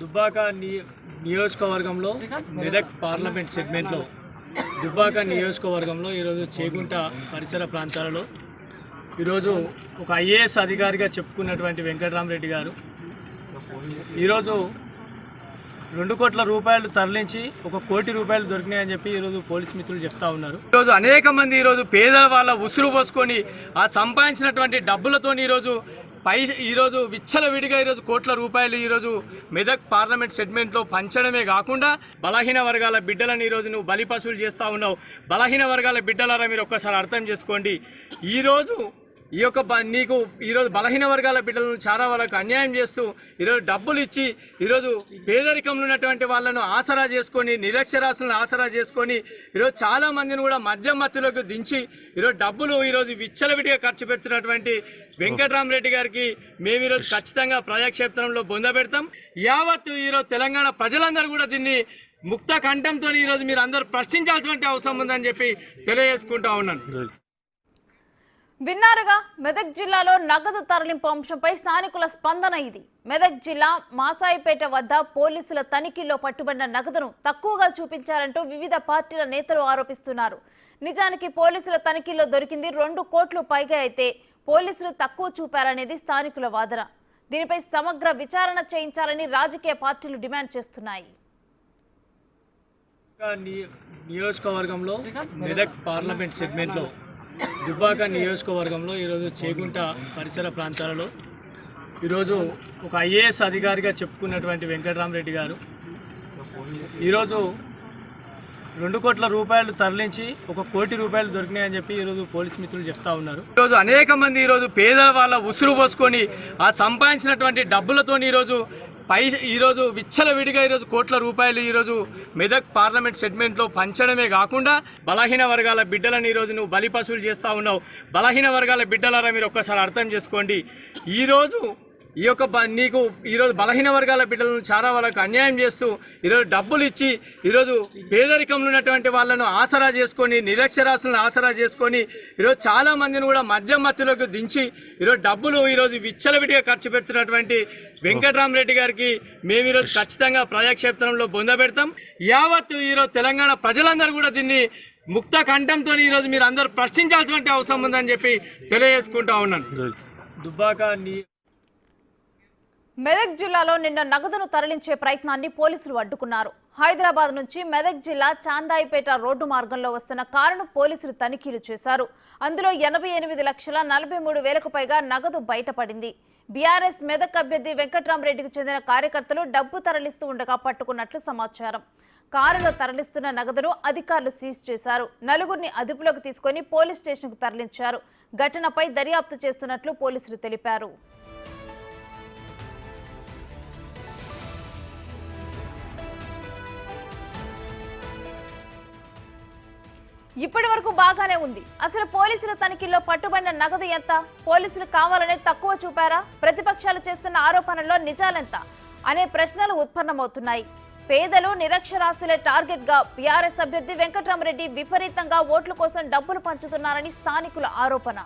దుబ్బాక నియోజకవర్గంలో మెదక్ పార్లమెంట్ సెగ్మెంట్లో దుబ్బాక నియోజకవర్గంలో ఈరోజు చేగుంట పరిసర ప్రాంతాలలో ఈరోజు ఒక ఐఏఎస్ అధికారిగా చెప్పుకున్నటువంటి వెంకటరామరెడ్డి గారు ఈరోజు రెండు కోట్ల రూపాయలు తరలించి ఒక కోటి రూపాయలు దొరికినాయని చెప్పి ఈరోజు పోలీస్ మిత్రులు చెప్తా ఉన్నారు. ఈరోజు అనేక మంది ఈరోజు పేదల వాళ్ళ ఉసురు పోసుకొని ఆ సంపాదించినటువంటి డబ్బులతో ఈరోజు పై ఈరోజు విచ్చలవిడిగా ఈరోజు కోట్ల రూపాయలు ఈరోజు మెదక్ పార్లమెంట్ సెగ్మెంట్లో పంచడమే కాకుండా బలహీన వర్గాల బిడ్డలను ఈరోజు నువ్వు బలిపశువులు చేస్తూ ఉన్నావు. బలహీన వర్గాల బిడ్డలారా మీరు ఒక్కసారి అర్థం చేసుకోండి. ఈరోజు ఈ యొక్క బ- నీకు ఈరోజు బలహీన వర్గాల బిడ్డలను చాలా వాళ్ళకు అన్యాయం చేస్తూ ఈరోజు డబ్బులు ఇచ్చి ఈరోజు పేదరికంలో ఉన్నటువంటి వాళ్ళను ఆసరా చేసుకొని నిరక్షరాస్యులను ఆసరా చేసుకొని ఈరోజు చాలా మందిని కూడా మద్యం మత్తులోకి దించి ఈరోజు డబ్బులు ఈరోజు విచ్చలవిడిగా ఖర్చు పెడుతున్నటువంటి వెంకటరామరెడ్డి గారికి మేము ఈరోజు ఖచ్చితంగా ప్రజాక్షేత్రంలో బొందబెడతాం యావత్ ఈరోజు తెలంగాణ ప్రజలందరూ కూడా దీన్ని ముక్త కంఠంతో ఈరోజు మీరు అందరూ ప్రశ్నించాల్సిన అవసరం ఉందని చెప్పి తెలియజేసుకుంటా ఉన్నాను. విన్నారుగా మెదక్ జిల్లాలో నగదు తరలింపు అంశంపై స్థానికుల స్పందన ఇది. మెదక్ జిల్లా మాసాయిపేట వద్ద పోలీసుల తనిఖీల్లో పట్టుబడిన నగదును తక్కువగా చూపించారంటూ వివిధ పార్టీల నేతలు ఆరోపిస్తున్నారు. నిజానికి పోలీసుల తనిఖీల్లో దొరికింది రెండు కోట్లు పైగా అయితే పోలీసులు తక్కువ చూపారనేది స్థానికుల వాదన. దీనిపై సమగ్ర విచారణ చేయించాలని రాజకీయ పార్టీలు డిమాండ్ చేస్తున్నాయి. నియోజకవర్గంలో మెదక్ పార్లమెంట్ సెగ్మెంట్లో దుబ్బాక నియోజకవర్గంలో ఈరోజు చేగుంట పరిసర ప్రాంతాలలో ఈరోజు ఒక ఐఏఎస్ అధికారిగా చెప్పుకున్నటువంటి వెంకటరామరెడ్డి గారు. ఈరోజు రెండు కోట్ల రూపాయలు తరలించి ఒక కోటి రూపాయలు దొరికినాయని చెప్పి ఈరోజు పోలీస్ మిత్రులు చెప్తా ఉన్నారు. ఈరోజు అనేక మంది ఈరోజు పేదల వాళ్ళ ఉసురు పోసుకొని ఆ సంపాదించినటువంటి డబ్బులతో ఈరోజు పై ఈరోజు విచ్చలవిడిగా ఈరోజు కోట్ల రూపాయలు ఈరోజు మెదక్ పార్లమెంట్ సెగ్మెంట్లో పంచడమే కాకుండా బలహీన వర్గాల బిడ్డలను ఈరోజు నువ్వు బలిపశువులు చేస్తూ ఉన్నావు. బలహీన వర్గాల బిడ్డలారా మీరు ఒక్కసారి అర్థం చేసుకోండి. ఈరోజు ఈ యొక్క నీకు ఈరోజు బలహీన వర్గాల బిడ్డలను చాలా వాళ్ళకు అన్యాయం చేస్తూ ఈరోజు డబ్బులు ఇచ్చి ఈరోజు పేదరికంలో ఉన్నటువంటి వాళ్ళను ఆసరా చేసుకొని నిరక్షరాస్యులను ఆసరా చేసుకొని ఈరోజు చాలా మందిని కూడా మద్యం మత్తులోకి దించి ఈరోజు డబ్బులు ఈరోజు విచ్చలవిడిగా ఖర్చు పెడుతున్నటువంటి వెంకటరామరెడ్డి గారికి మేము ఈరోజు ఖచ్చితంగా ప్రజాక్షేత్రంలో బొందబెడతాం యావత్ ఈరోజు తెలంగాణ ప్రజలందరూ కూడా దీన్ని ముక్త కంఠంతో ఈరోజు మీరు అందరూ ప్రశ్నించాల్సిన అవసరం ఉందని చెప్పి తెలియజేసుకుంటా ఉన్నాను. దుబ్బాక నీ మెదక్ జిల్లాలో నిన్న నగదును తరలించే ప్రయత్నాన్ని పోలీసులు అడ్డుకున్నారు. హైదరాబాద్ నుంచి మెదక్ జిల్లా చాందాయిపేట రోడ్డు మార్గంలో వస్తున్న కారును పోలీసులు తనిఖీలు చేశారు. అందులో ఎనభై ఎనిమిది లక్షల నలభై మూడు వేలకు పైగా నగదు బయటపడింది. బీఆర్ఎస్ మెదక్ అభ్యర్థి వెంకట్రామరెడ్డికి చెందిన కార్యకర్తలు డబ్బు తరలిస్తూ ఉండగా పట్టుకున్నట్లు సమాచారం. కారులో తరలిస్తున్న నగదును అధికారులు సీజ్ చేశారు. నలుగురిని అదుపులోకి తీసుకొని పోలీస్ స్టేషన్కు తరలించారు. ఘటనపై దర్యాప్తు చేస్తున్నట్లు పోలీసులు తెలిపారు. ఇప్పటి వరకు బాగానే ఉంది. అసలు పోలీసుల తనిఖీల్లో పట్టుబడిన నగదు ఎంత? పోలీసులు కావాలనే తక్కువ చూపారా? ప్రతిపక్షాలు చేస్తున్న ఆరోపణల్లో నిజాలెంత? అనే ప్రశ్నలు ఉత్పన్నమవుతున్నాయి. పేదలు నిరక్షరాస్యులే టార్గెట్గా బీఆర్ఎస్ అభ్యర్థి వెంకటరామరెడ్డి విపరీతంగా ఓట్ల కోసం డబ్బులు పంచుతున్నారని స్థానికుల ఆరోపణ.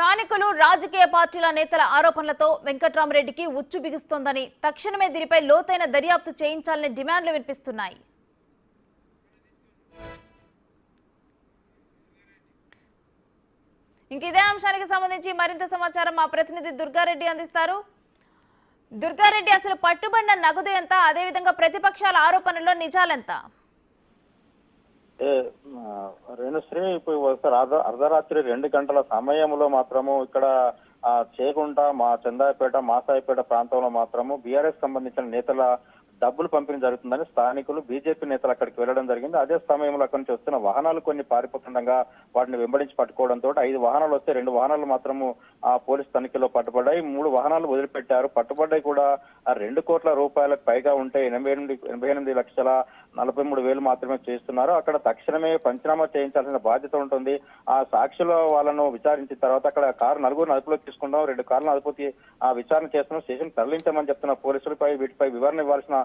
స్థానికులు రాజకీయ పార్టీల నేతల ఆరోపణలతో వెంకట్రామరెడ్డికి ఉచ్చు బిగుస్తోందని తక్షణమే దీనిపై లోతైన దర్యాప్తు చేయించాలని డిమాండ్లు వినిపిస్తున్నాయి. ఇంక ఇదే అంశానికి సంబంధించి మరింత సమాచారం మా ప్రతినిధి దుర్గారెడ్డి అందిస్తారు. దుర్గారెడ్డి అసలు పట్టుబడిన నగదు ఎంత? అదేవిధంగా ప్రతిపక్షాల ఆరోపణల్లో నిజాలెంత? రేణుశ్రీ ఇప్పుడు సార్ అర్ధ అర్ధరాత్రి రెండు గంటల సమయంలో మాత్రము ఇక్కడ ఆ, చేగుంట మా చందాయపేట మాసాయిపేట ప్రాంతంలో మాత్రము బీఆర్ఎస్ సంబంధించిన నేతల డబ్బులు పంపిణీ జరుగుతుందని స్థానికులు బీజేపీ నేతలు అక్కడికి వెళ్ళడం జరిగింది. అదే సమయంలో అక్కడి నుంచి వస్తున్న వాహనాలు కొన్ని పారిపోతుండగా వాటిని వెంబడించి పట్టుకోవడంతో ఐదు వాహనాలు వస్తే రెండు వాహనాలు మాత్రము ఆ పోలీస్ తనిఖీలో పట్టుబడ్డాయి. మూడు వాహనాలు వదిలిపెట్టారు. పట్టుబడ్డాయి కూడా ఆ రెండు కోట్ల రూపాయలకు పైగా ఉంటే ఎనభై ఎనిమిది ఎనభై ఎనిమిది లక్షల నలభై మూడు వేలు మాత్రమే చేస్తున్నారు. అక్కడ తక్షణమే పంచనామా చేయించాల్సిన బాధ్యత ఉంటుంది. ఆ సాక్షుల వాళ్ళను విచారించిన తర్వాత అక్కడ కారు నలుగురు అదుపులోకి తీసుకుంటాం. రెండు కార్లను అదుపుకి ఆ విచారణ చేస్తున్నాం. స్టేషన్ తరలించమని చెప్తున్న పోలీసులపై వీటిపై వివరణ ఇవ్వాల్సిన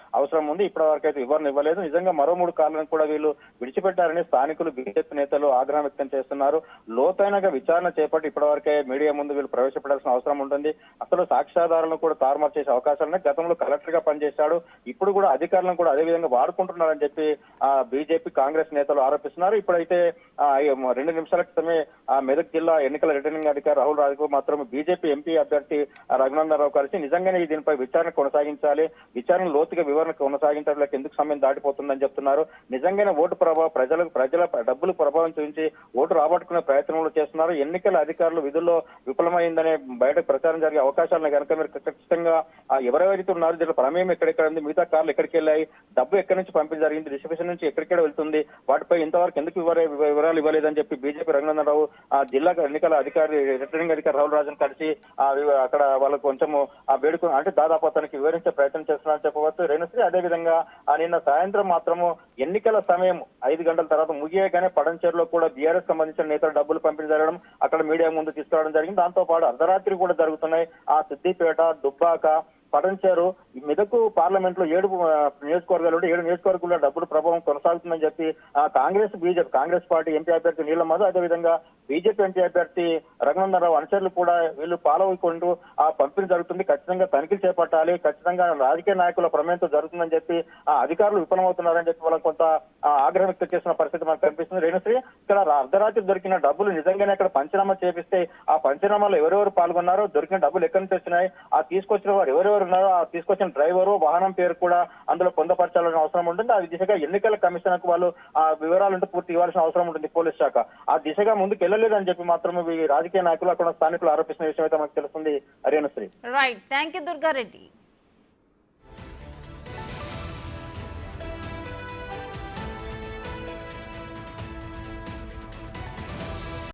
అవసరం ఉంది. ఇప్పటి వరకు అయితే వివరణ ఇవ్వలేదు. నిజంగా మరో మూడు కార్లను కూడా వీళ్ళు విడిచిపెట్టారని స్థానికులు బీజేపీ నేతలు ఆగ్రహం వ్యక్తం చేస్తున్నారు. లోతైనగా విచారణ చేపట్టి ఇప్పటివరకే మీడియా ముందు వీళ్ళు ప్రవేశపెట్టాల్సిన అవసరం ఉంటుంది. అసలు సాక్ష్యాధారాలను కూడా తారుమారు చేసే అవకాశాలు ఉన్నాయి. గతంలో కలెక్టర్గా పనిచేశాడు. ఇప్పుడు కూడా అధికారులను కూడా అదే విధంగా వాడుకుంటున్నారని చెప్పి ఆ బీజేపీ కాంగ్రెస్ నేతలు ఆరోపిస్తున్నారు. ఇప్పుడైతే రెండు నిమిషాల క్రితమే ఆ మెదక్ జిల్లా ఎన్నికల రిటర్నింగ్ అధికారి రాహుల్ రాజు మాత్రం బీజేపీ ఎంపీ అభ్యర్థి రఘునందనరావు కలిసి నిజంగానే దీనిపై విచారణ కొనసాగించాలి. విచారణ లోతుగా వివరణ కొనసాగించడానికి ఎందుకు సమయం దాటిపోతుందని చెప్తున్నారు. నిజంగానే ఓటు ప్రభావం ప్రజలకు ప్రజల డబ్బులు ప్రభావం చూపించి ఓటు రాబట్టుకునే ప్రయత్నంలో చేస్తున్నారు. ఎన్నికల అధికారులు విధుల్లో విఫలమైందనే బయట ప్రచారం జరిగే అవకాశాలను కనుక మీరు ఖచ్చితంగా ఎవరెవరైతే ఉన్నారు దీంట్లో ప్రమేయం ఎక్కడెక్కడ ఉంది? మిగతా కార్లు ఎక్కడికి వెళ్ళాయి? డబ్బు ఎక్కడి నుంచి పంపిణీ జరిగింది? రిసర్వేషన్ నుంచి ఎక్కడికెక్కడ వెళ్తుంది? వాటిపై ఇంతవరకు ఎందుకు వివరాలు ఇవ్వలేదని చెప్పి బీజేపీ రంగనాథరావు ఆ జిల్లా ఎన్నికల అధికారి రిటర్నింగ్ అధికారి రాహుల్ రాజన్ కలిసి అక్కడ వాళ్ళకు కొంచెము ఆ వేడుక అంటే దాదాపు అతనికి వివరించే ప్రయత్నం చేస్తున్నారని చెప్పవచ్చు. రేణుశ్రీ అదే విధంగా ఆ నిన్న సాయంత్రం మాత్రము ఎన్నికల సమయం ఐదు గంటల తర్వాత ముగియగానే పడంచేరులో కూడా బీఆర్ఎస్ సంబంధించిన నేతలు డబ్బులు పంపిణీ జరగడం అక్కడ మీడియా ముందు తీసుకురావడం జరిగింది. దాంతో పాటు అర్ధరాత్రి కూడా జరుగుతున్నాయి. ఆ సిద్దిపేట దుబ్బాక పఠించారు. మెదకు పార్లమెంట్లో ఏడు నియోజకవర్గాలు ఉంటే ఏడు నియోజకవర్గాల్లో డబ్బులు ప్రభావం కొనసాగుతుందని చెప్పి ఆ Congress BJP Congress party MP అభ్యర్థి నీళ్ళ మధు అదేవిధంగా బీజేపీ ఎంపీ అభ్యర్థి రఘునందనరావు అనుచరులు కూడా వీళ్ళు ఫాలో ఆ పంపిణీ జరుగుతుంది. ఖచ్చితంగా తనిఖీలు చేపట్టాలి. ఖచ్చితంగా రాజకీయ నాయకుల ప్రమేయంతో జరుగుతుందని చెప్పి ఆ అధికారులు విఫలమవుతున్నారని చెప్పి వాళ్ళకి కొంత ఆగ్రహం వ్యక్తం చేసిన పరిస్థితి మనకు కనిపిస్తుంది. రేణుశ్రీ ఇక్కడ అర్ధరాత్రి దొరికిన డబ్బులు నిజంగానే అక్కడ పంచనామా చేపిస్తే ఆ పంచనామాలో ఎవరెవరు పాల్గొన్నారో దొరికిన డబ్బులు ఎక్కడి నుంచి వచ్చినాయి? ఆ తీసుకొచ్చిన వారు ఎవరెవరు ఉన్నారో ఆ తీసుకొచ్చిన డ్రైవరు వాహనం పేరు కూడా అందులో పొందపరచాలని అవసరం ఉంటుంది. ఆ దిశగా ఎన్నికల కమిషన్కు వాళ్ళు ఆ వివరాలంటూ పూర్తి ఇవ్వాల్సిన అవసరం ఉంటుంది పోలీస్ శాఖ. ఆ దిశగా ముందుకు వెళ్ళలేదని చెప్పి మాత్రం రాజకీయ నాయకులు అక్కడ స్థానికులు ఆరోపిస్తున్న విషయం అయితే మనకు తెలుస్తుంది. హరియాణశ్రీ రైట్ థ్యాంక్ యూ దుర్గారెడ్డి